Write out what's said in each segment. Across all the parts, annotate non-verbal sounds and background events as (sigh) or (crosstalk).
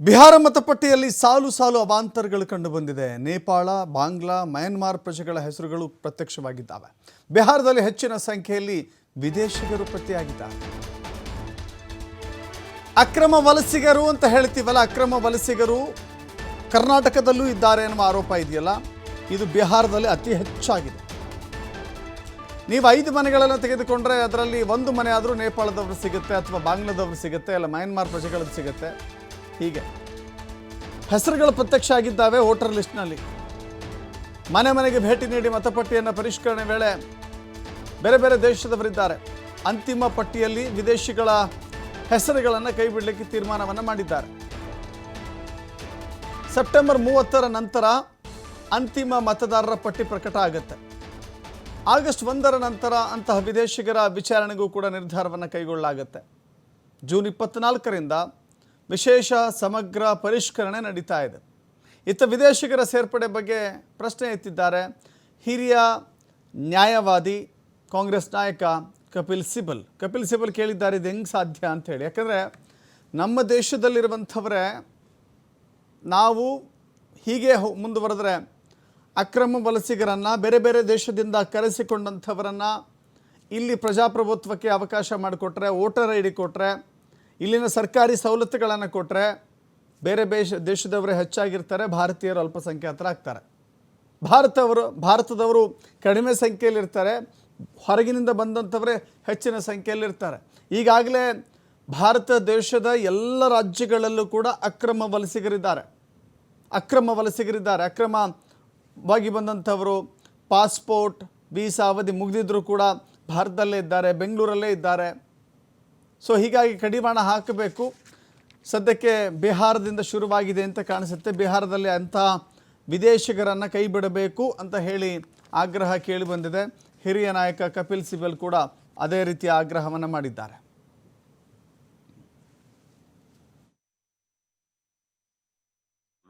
ಬಿಹಾರ ಮತಪಟ್ಟಿಯಲ್ಲಿ ಸಾಲು ಸಾಲು ಅವಾಂತರಗಳು ಕಂಡುಬಂದಿದೆ ನೇಪಾಳ, ಬಾಂಗ್ಲಾ, ಮಯನ್ಮಾರ್ ಪ್ರಜೆಗಳ ಹೆಸರುಗಳು ಪ್ರತ್ಯಕ್ಷವಾಗಿದ್ದಾವೆ. ಬಿಹಾರದಲ್ಲಿ ಹೆಚ್ಚಿನ ಸಂಖ್ಯೆಯಲ್ಲಿ ವಿದೇಶಿಗರು ಪ್ರತಿಯಾಗಿದ್ದಾರೆ ಅಕ್ರಮ ವಲಸಿಗರು ಅಂತ ಹೇಳ್ತೀವಲ್ಲ, ಅಕ್ರಮ ವಲಸಿಗರು ಕರ್ನಾಟಕದಲ್ಲೂ ಇದ್ದಾರೆ ಎನ್ನುವ ಆರೋಪ ಇದೆಯಲ್ಲ? ಇದು ಬಿಹಾರದಲ್ಲಿ ಅತಿ ಹೆಚ್ಚಾಗಿದೆ. ನೀವು ಐದು ಮನೆಗಳನ್ನು ತೆಗೆದುಕೊಂಡ್ರೆ ಅದರಲ್ಲಿ ಒಂದು ಮನೆ ಆದರೂ ನೇಪಾಳದವರು ಸಿಗುತ್ತೆ ಅಥವಾ ಬಾಂಗ್ಲಾದವರು ಸಿಗುತ್ತೆ ಅಲ್ಲ ಮಯನ್ಮಾರ್ ಪ್ರಜೆಗಳದ್ದು ಸಿಗುತ್ತೆ. ಹೀಗೆ. ಹೆಸರುಗಳು ಪ್ರತ್ಯಕ್ಷ ಆಗಿದ್ದಾವೆ ವೋಟರ್ ಲಿಸ್ಟ್ನಲ್ಲಿ. ಮನೆ ಮನೆಗೆ ಭೇಟಿ ನೀಡಿ ಮತಪಟ್ಟಿಯನ್ನು ಪರಿಷ್ಕರಣೆ ವೇಳೆ ಬೇರೆ ಬೇರೆ ದೇಶದವರಿದ್ದಾರೆ. ಅಂತಿಮ ಪಟ್ಟಿಯಲ್ಲಿ ವಿದೇಶಿಗಳ ಹೆಸರುಗಳನ್ನು ಕೈ ಬಿಡಲಿಕ್ಕೆ ತೀರ್ಮಾನವನ್ನು ಮಾಡಿದ್ದಾರೆ. ಸೆಪ್ಟೆಂಬರ್ ಮೂವತ್ತರ ನಂತರ ಅಂತಿಮ ಮತದಾರರ ಪಟ್ಟಿ ಪ್ರಕಟ ಆಗುತ್ತೆ. ಆಗಸ್ಟ್ ಒಂದರ ನಂತರ ಅಂತಹ ವಿದೇಶಿಗರ ವಿಚಾರಣೆಗೂ ಕೂಡ ನಿರ್ಧಾರವನ್ನು ಕೈಗೊಳ್ಳಲಾಗುತ್ತೆ. ಜೂನ್ ಇಪ್ಪತ್ನಾಲ್ಕರಿಂದ ವಿಶೇಷ ಸಮಗ್ರ ಪರಿಷ್ಕರಣೆ ನಡೀತಾ ಇದೆ. ಇತ್ತ ವಿದೇಶಿಗರ ಸೇರ್ಪಡೆ ಬಗ್ಗೆ ಪ್ರಶ್ನೆ ಎತ್ತಿದ್ದಾರೆ. ಹಿರಿಯ ನ್ಯಾಯವಾದಿ ಕಾಂಗ್ರೆಸ್ ನಾಯಕ ಕಪಿಲ್ ಸಿಬಲ್. ಕಪಿಲ್ ಸಿಬಲ್ ಕೇಳಿದ್ದಾರೆ ಇದು ಹೆಂಗೆ ಸಾಧ್ಯ ಅಂಥೇಳಿ ಯಾಕಂದರೆ ನಮ್ಮ ದೇಶದಲ್ಲಿರುವಂಥವರೇ ನಾವು ಹೀಗೆ ಮುಂದುವರೆದ್ರೆ ಅಕ್ರಮ ವಲಸಿಗರನ್ನು, ಬೇರೆ ಬೇರೆ ದೇಶದಿಂದ ಕರೆಸಿಕೊಂಡಂಥವರನ್ನು ಇಲ್ಲಿ ಪ್ರಜಾಪ್ರಭುತ್ವಕ್ಕೆ ಅವಕಾಶ ಮಾಡಿಕೊಟ್ರೆ, ವೋಟರ್ ಐ ಡಿ ಕೊಟ್ಟರೆ ಇಲ್ಲಿನ ಸರ್ಕಾರಿ ಸವಲತ್ತುಗಳನ್ನು ಕೊಟ್ಟರೆ ಬೇರೆ ದೇಶ ದೇಶದವರೇ ಹೆಚ್ಚಾಗಿರ್ತಾರೆ, ಭಾರತೀಯರು ಅಲ್ಪಸಂಖ್ಯಾತರಾಗ್ತಾರೆ ಭಾರತವರು, ಭಾರತದವರು ಕಡಿಮೆ ಸಂಖ್ಯೆಯಲ್ಲಿರ್ತಾರೆ, ಹೊರಗಿನಿಂದ ಬಂದಂಥವರೇ ಹೆಚ್ಚಿನ ಸಂಖ್ಯೆಯಲ್ಲಿರ್ತಾರೆ. ಈಗಾಗಲೇ ಭಾರತ ದೇಶದ ಎಲ್ಲ ರಾಜ್ಯಗಳಲ್ಲೂ ಕೂಡ ಅಕ್ರಮ ವಲಸಿಗರಿದ್ದಾರೆ. ಅಕ್ರಮ ವಲಸಿಗರಿದ್ದಾರೆ. ಅಕ್ರಮವಾಗಿ ಬಂದಂಥವರು ಪಾಸ್ಪೋರ್ಟ್, ವೀಸಾ ಅವಧಿ ಮುಗಿದಿದ್ರು ಕೂಡ ಭಾರತದಲ್ಲೇ ಇದ್ದಾರೆ, ಬೆಂಗಳೂರಲ್ಲೇ ಇದ್ದಾರೆ. ಸೊ ಹೀಗಾಗಿ ಕಡಿವಾಣ ಹಾಕಬೇಕು ಸದ್ಯಕ್ಕೆ ಬಿಹಾರದಿಂದ ಶುರುವಾಗಿದೆ ಅಂತ ಕಾಣಿಸುತ್ತೆ ಬಿಹಾರದಲ್ಲಿ ಅಂಥ ವಿದೇಶಿಗರನ್ನು ಕೈ ಬಿಡಬೇಕು ಅಂತ ಹೇಳಿ ಆಗ್ರಹ ಕೇಳಿ ಬಂದಿದೆ ಹಿರಿಯ ನಾಯಕ ಕಪಿಲ್ ಸಿಬಲ್ ಕೂಡ ಅದೇ ರೀತಿಯ ಆಗ್ರಹವನ್ನು ಮಾಡಿದ್ದಾರೆ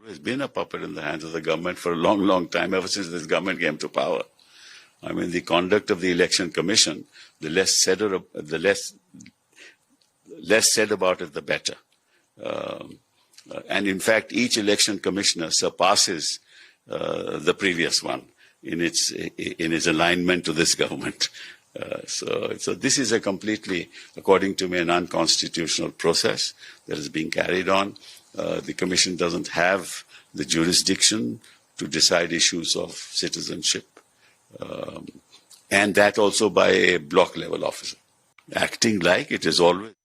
has been a puppet in the hands of the government for a long, long time, ever since this government came to power. I mean, the conduct of the election commission, the less said, or, the less, less said about it, the better. Um, uh, and in fact, each election commissioner surpasses uh, the previous one in its in its alignment to this (laughs) government. Uh, so, so this is a completely, according to me, an unconstitutional process that is being carried on. Uh, the commission doesn't have the jurisdiction to decide issues of citizenship, um, and that also by a block level officer, acting like it is always.